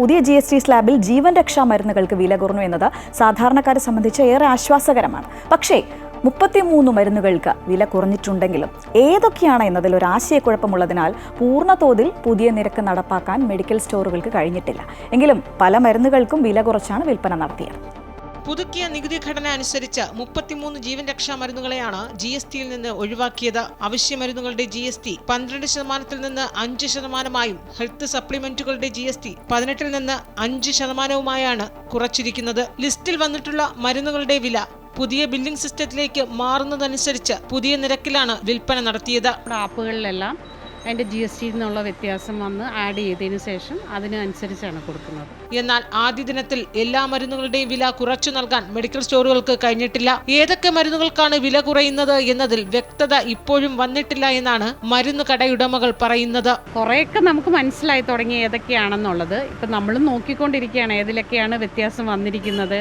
പുതിയ G S T സ്ലാബിൽ ജീവൻ രക്ഷാ മരുന്നുകൾക്ക് വില കുറഞ്ഞു എന്നത് സാധാരണക്കാരെ സംബന്ധിച്ച് ഏറെ ആശ്വാസകരമാണ്. പക്ഷേ മുപ്പത്തിമൂന്ന് മരുന്നുകൾക്ക് വില കുറഞ്ഞിട്ടുണ്ടെങ്കിലും ഏതൊക്കെയാണ് എന്നതിൽ ഒരു ആശയക്കുഴപ്പമുള്ളതിനാൽ പൂർണ തോതിൽ പുതിയ നിരക്ക് നടപ്പാക്കാൻ മെഡിക്കൽ സ്റ്റോറുകൾക്ക് കഴിഞ്ഞിട്ടില്ല. എങ്കിലും പല മരുന്നുകൾക്കും വില കുറച്ചാണ് വിൽപ്പന നടത്തിയത്. പുതുക്കിയ നികുതി ഘടന അനുസരിച്ച് മുപ്പത്തിമൂന്ന് ജീവൻ രക്ഷാ മരുന്നുകളെയാണ് ജി എസ് ടിയിൽ നിന്ന് ഒഴിവാക്കിയത്. അവശ്യ മരുന്നുകളുടെ ജി എസ് ടി പന്ത്രണ്ട് ശതമാനത്തിൽ നിന്ന് അഞ്ച് ശതമാനമായും ഹെൽത്ത് സപ്ലിമെന്റുകളുടെ ജി എസ് ടി പതിനെട്ടിൽ നിന്ന് അഞ്ച് ശതമാനവുമായാണ് കുറച്ചിരിക്കുന്നത്. ലിസ്റ്റിൽ വന്നിട്ടുള്ള മരുന്നുകളുടെ വില പുതിയ ബില്ലിംഗ് സിസ്റ്റത്തിലേക്ക് മാറുന്നതനുസരിച്ച് പുതിയ നിരക്കിലാണ് വിൽപ്പന നടത്തിയത്. ആപ്പുകളിലെല്ലാം അതിന്റെ ജി എസ് ടിയിൽ നിന്നുള്ള വ്യത്യാസം വന്ന് ആഡ് ചെയ്തതിന് ശേഷം അതിനനുസരിച്ചാണ് കൊടുക്കുന്നത്. എന്നാൽ ആദ്യ ദിനത്തിൽ എല്ലാ മരുന്നുകളുടെയും വില കുറച്ചു നൽകാൻ മെഡിക്കൽ സ്റ്റോറുകൾക്ക് കഴിഞ്ഞിട്ടില്ല. ഏതൊക്കെ മരുന്നുകൾക്കാണ് വില കുറയുന്നത് എന്നതിൽ വ്യക്തത ഇപ്പോഴും വന്നിട്ടില്ല എന്നാണ് മരുന്ന് കടയുടമകൾ പറയുന്നത്. കുറേയൊക്കെ നമുക്ക് മനസ്സിലായി തുടങ്ങി ഏതൊക്കെയാണെന്നുള്ളത്. ഇപ്പം നമ്മളും നോക്കിക്കൊണ്ടിരിക്കുകയാണ് ഏതിലൊക്കെയാണ് വ്യത്യാസം വന്നിരിക്കുന്നത്.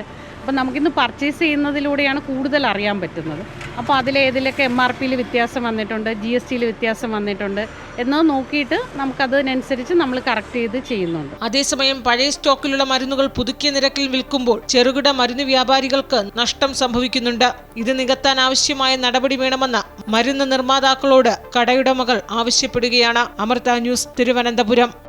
അപ്പം നമുക്കിന്ന് പർച്ചേസ് ചെയ്യുന്നതിലൂടെയാണ് കൂടുതൽ അറിയാൻ പറ്റുന്നത്. അപ്പോൾ അതിലേതിലൊക്കെ എം ആർ പിയിൽ വ്യത്യാസം വന്നിട്ടുണ്ട് ജി എസ് ടിയിൽ വ്യത്യാസം വന്നിട്ടുണ്ട് എന്ന് നോക്കിയിട്ട് നമുക്കതിനനുസരിച്ച് നമ്മൾ കറക്റ്റ് ചെയ്ത് ചെയ്യുന്നുണ്ട്. അതേസമയം പഴയ സ്റ്റോക്കിലുള്ള മരുന്നുകൾ പുതുക്കിയ നിരക്കിൽ വിൽക്കുമ്പോൾ ചെറുകിട മരുന്ന് വ്യാപാരികൾക്ക് നഷ്ടം സംഭവിക്കുന്നുണ്ട്. ഇത് നികത്താൻ ആവശ്യമായ നടപടി വേണമെന്ന് മരുന്ന് നിർമ്മാതാക്കളോട് കടയുടമകൾ ആവശ്യപ്പെടുകയാണ്. അമൃത ന്യൂസ് തിരുവനന്തപുരം.